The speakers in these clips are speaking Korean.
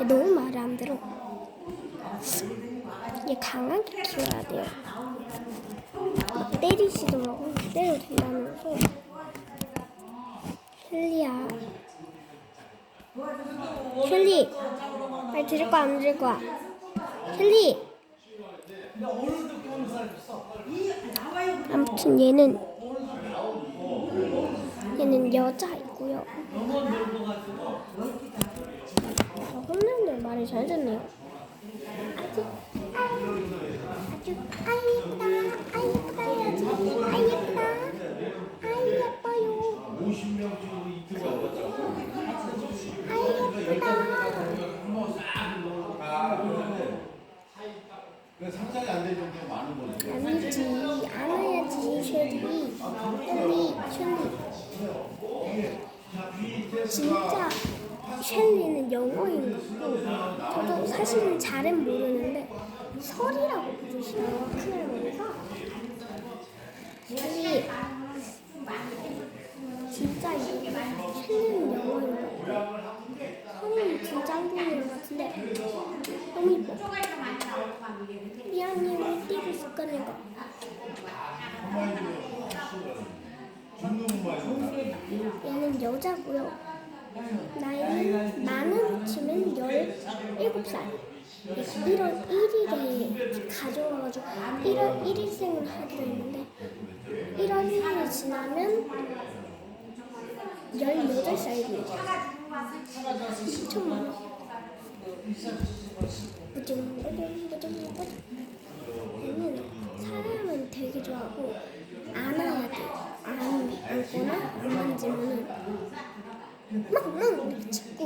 얘 너무 말을 안 들어. 얘 강하게 키워야 돼요. 막 때리시더라고. 때려도 된다면서. 셸리야. 셸리. 말 들을 거야, 안 들을 거야? 셸리. 아무튼 얘는 얘는 여자이고요. 말이 잘 듣네요. 아주 아주 아이다 아이다야지 아이다 아이 예뻐요. 아이 예쁘다. 그. 아니지 안아야지 쉐리 셸리 셸리 진짜 셸리는 영어인 거고 저도 사실은 잘은 모르는데 설이라고 부르시네요 큰할머니가 셸리 진짜 이 셸리는 영어인 거고 설이는 진짜 한국인 것 같은데 너무 이뻐. 미안해 왜 뛰고 습관인 거. 얘는 여자고요. 나이는 많은 치면 17살. 얘가 1월 1일에 가져와가지고 1월 1일생을 하기로 했는데 1월 1일이 지나면 18살이에요. 엄청 많아. 무tum, 무tum, 무tum, 무tum. 얘는 사람은 되게 좋아하고 안아야 돼. 안 안거나 안 만지면은 막막 이렇게 짖고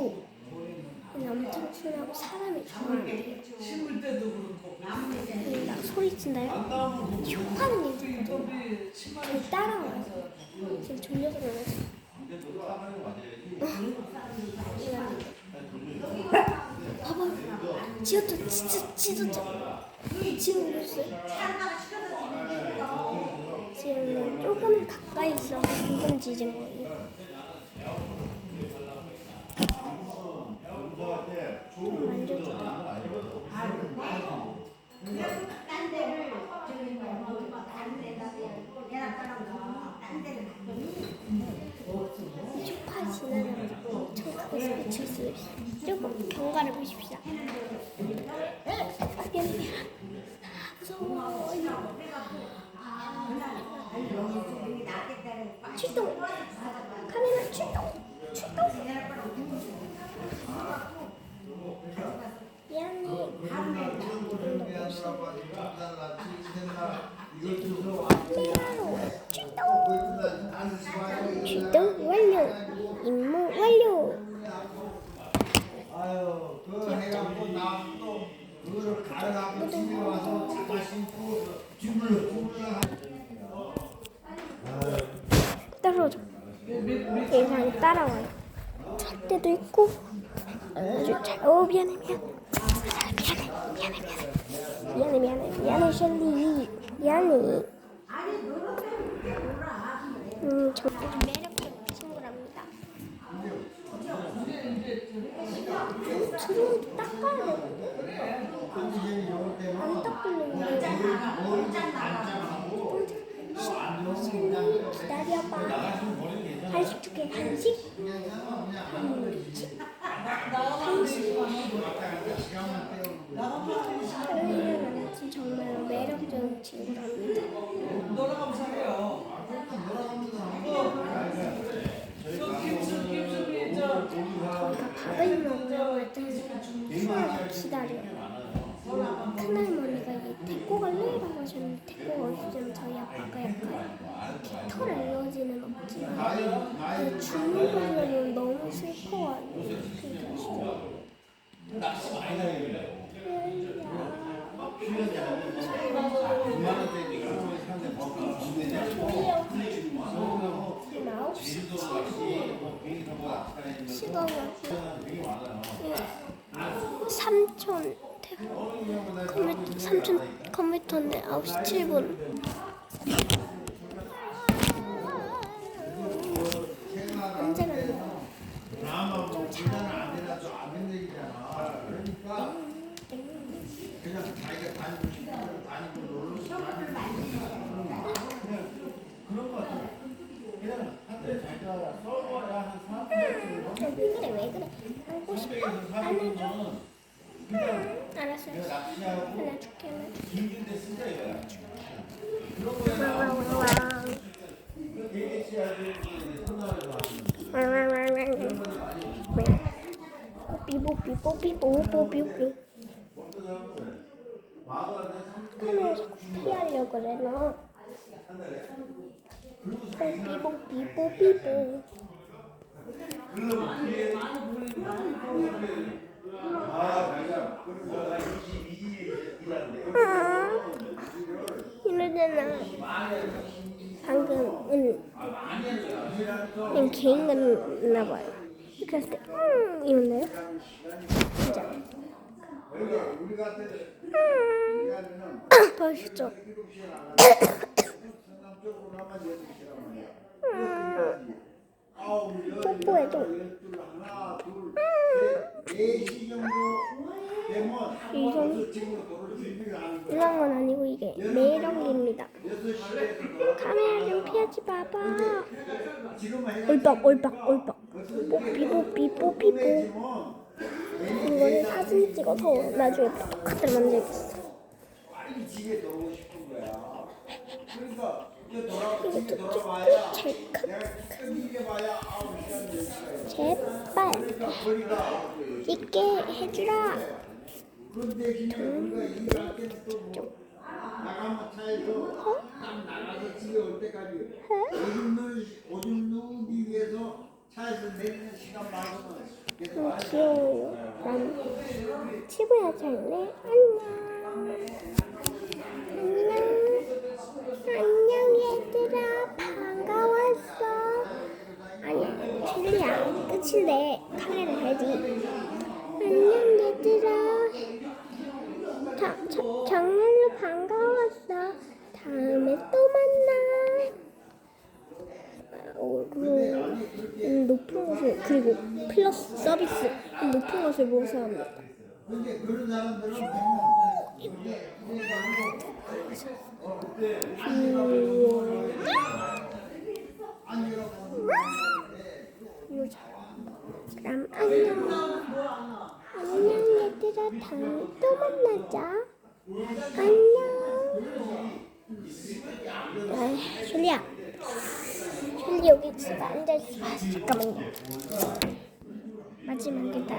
얘는 엄청 순하고 사람이 좋아하는데요. 얘는 막 소리친다요. 쇼파는 게 있거든. 저를 따라와요. 지금 졸려서 그러지. 봐봐. 지었죠. 진짜 찢었죠. 지금 오셨어요. 지금 조금 가까이 있어서 조금 짖은 거예요. 조금 만져줘요. 딴 데를 저기 뭐딴 데다 대학가랑 딴 데를 갔더니 쇼파 지나면 엄청 크게 스치을 수 있어요. 조금 경과를. 아, 미안. 무서워. 출동! 카메라 출동! 출동! 미안해. 출동! 출동 완료! 임무 완료! 아유, 그 해갖고 나또 그거를 가져가고 집에 와서 다 신고 주물러 주물러 떨어져. 얘가 따라와요. 찰 때도 있고 아주 잘. 어 미안해 미안. 아, 미안해 미안해 미안해 미안해 미안해 미안해 셸리 미안해. 음정말 좀 매력적인 친구랍니다. 주름도 닦아야 되는데 안 닦으려는데 셸리 기다려봐. 한식 줄게. 한식? 한식? 한식? 셜리는 아무튼 정말 매력적인 친구랍니다 저희가 밥을 먹으러 때 술을 기다려요 큰할머니가 얘 데리고 갈래라고 하셨는데 데리고 가시면 저희 아빠가 약간 깃털 알러지는 없지만 그 죽는 거는 너무 슬퍼가지고 지금 9시 7분 시간은 삼촌 컴퓨터 삼촌 컴퓨터인데 9시 7분 언제 갔나요? 좀 잘. 그냥 자기가 다니고 싶은 데로 다니고 놀러 쇼크를 만지는 거야. 그런 거 같아. 그냥 한때 자기가 써봐야 한 3분 왜 그래 왜 그래 하고 싶어 사는 그냥 알았어 안아줄게 뽀삐 뽀삐 뽀삐 뽀삐 카메라 피하려고 그래 너 아, 맞아. 그리고 나 22일 일하는데. 아, 이러잖아 방금 은 그냥 개인가 나봐요 이렇게 했을 때 음, 이런데요 진짜 우리 같은 음, 멋있죠 성남쪽으로만 12시란 말이야. 아홉, 열. 열둘, 하나, 둘, 셋, 네시 정도 되면 이성 그 친구 도를 준비를 하는 거야. 이런 건 아니고 이게 시에서 카메라 좀 피하지 마봐. 올박 올박 올박 뽀삐 뽀삐 뽀삐 뽀 이거를 사진 찍어서 나중에 똑같이 만들겠어. 빨리 집에 거야. 그러니까 이것도 찍고 찰칵. 제발 그러니까 찍게 해주라 음, 안녕 안녕 안녕 얘들아 반가웠어 아니야 칠리야 끝인데 카메라 해야지. 안녕 얘들아. 자, 자, 정말로 반가웠어. 다음에 또 만나. 어, 그리고 음, 높은 것을 그리고 플러스 서비스 음, 높은 어 그때 음. 그럼 안녕. 안녕 얘들아 다음에 또 만나자. 안녕. 아, 줄리야. 줄리 여기 지금 앉아 있어. 아, 잠깐만요. 마지막 기다